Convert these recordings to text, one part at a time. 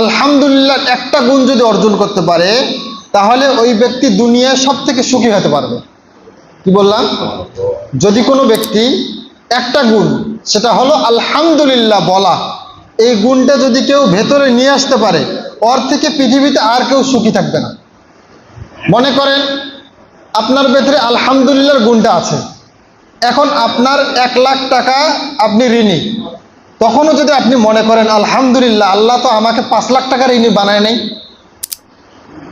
আলহামদুলিল্লাহ, একটা গুণ যদি অর্জন করতে পারে, তাহলে ওই ব্যক্তি দুনিয়ায় সব থেকে সুখী হতে পারবে। কি বললাম? যদি কোনো ব্যক্তি একটা গুণ, সেটা হলো আলহামদুলিল্লাহ বলা, এই গুণটা যদি কেউ ভেতরে নিয়ে আসতে পারে, ওর থেকে পৃথিবীতে আর কেউ সুখী থাকবে না। মনে করেন, আপনার ভেতরে আলহামদুলিল্লাহর গুণটা আছে। এখন আপনার এক লাখ টাকা আপনি ঋণী। তখনও যদি আপনি মনে করেন, আলহামদুলিল্লাহ, আল্লাহ তো আমাকে পাঁচ লাখ টাকা ঋণী বানায় নেই।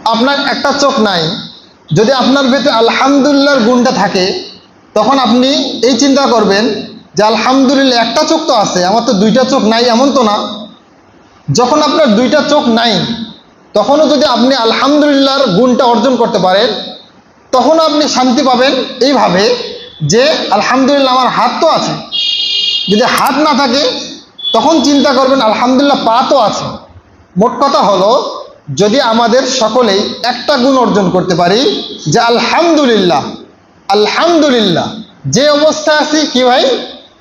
আপনার একটা চোখ নাই। যদি আপনার ভেতরে আলহামদুলিল্লাহর গুণটা থাকে, তখন আপনি এই চিন্তা করবেন যে, আলহামদুলিল্লাহ, একটা চোখ তো আছে, আমার তো দুইটা চোখ নাই, এমন তো না। যখন আপনার দুইটা চোখ নাই, তখনও যদি আপনি আলহামদুলিল্লাহর গুণটা অর্জন করতে পারেন, তখনও আপনি শান্তি পাবেন এইভাবে যে, আলহামদুলিল্লাহ, আমার হাত তো আছে। যদি হাত না থাকে তখন চিন্তা করবেন, আলহামদুলিল্লাহ পা তো আছে। মোট কথা হলো, যদি আমাদের সকলেই একটা গুণ অর্জন করতে পারি, যে আলহামদুলিল্লাহ আলহামদুলিল্লাহ, যে অবস্থায় আছি কি ভাই?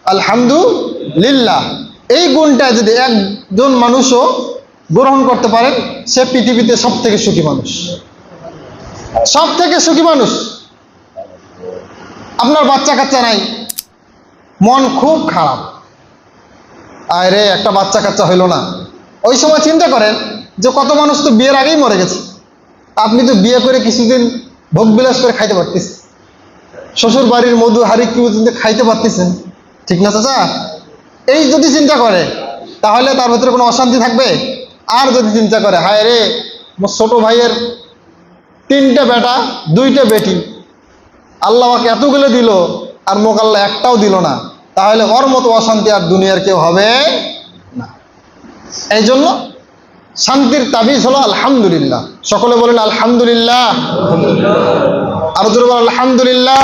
আলহামদুলিল্লাহ। এই গুণটা যদি একজন মানুষও গ্রহণ করতে পারেন সে পৃথিবীতে সব থেকে সুখী মানুষ। সব থেকে সুখী মানুষ। আপনার বাচ্চা কাচ্চা নাই। মন খুব খারাপ। আরে একটা বাচ্চা কাচ্চা হইল না। ওই সময় চিন্তা করেন যে কত মানুষ তো বিয়ের আগেই মরে গেছে। আপনি তো বিয়ে করে কিছুদিন ভোগ বিলাস করে খাইতে পারতেছেন। শ্বশুর বাড়ির মধু হারি কি খাইতে পারতেছেন। ঠিক না চাচা? এই যদি চিন্তা করে, তাহলে তার ভেতরে কোনো অশান্তি থাকবে? আর যদি চিন্তা করে, হায় রে মোর ছোট ভাইয়ের তিনটা বেটা, দুইটা বেটি। আল্লাহ আমাকে এতগুলো দিল, আর মোকাল্লা একটাও দিল না। তাহলে ওর মতো অশান্তি আর দুনিয়ার কেউ হবে না। এই জন্য শান্তির তাবিজ হলো আলহামদুলিল্লাহ। সকলে বলেন আলহামদুলিল্লাহ। আরও আলহামদুলিল্লাহ।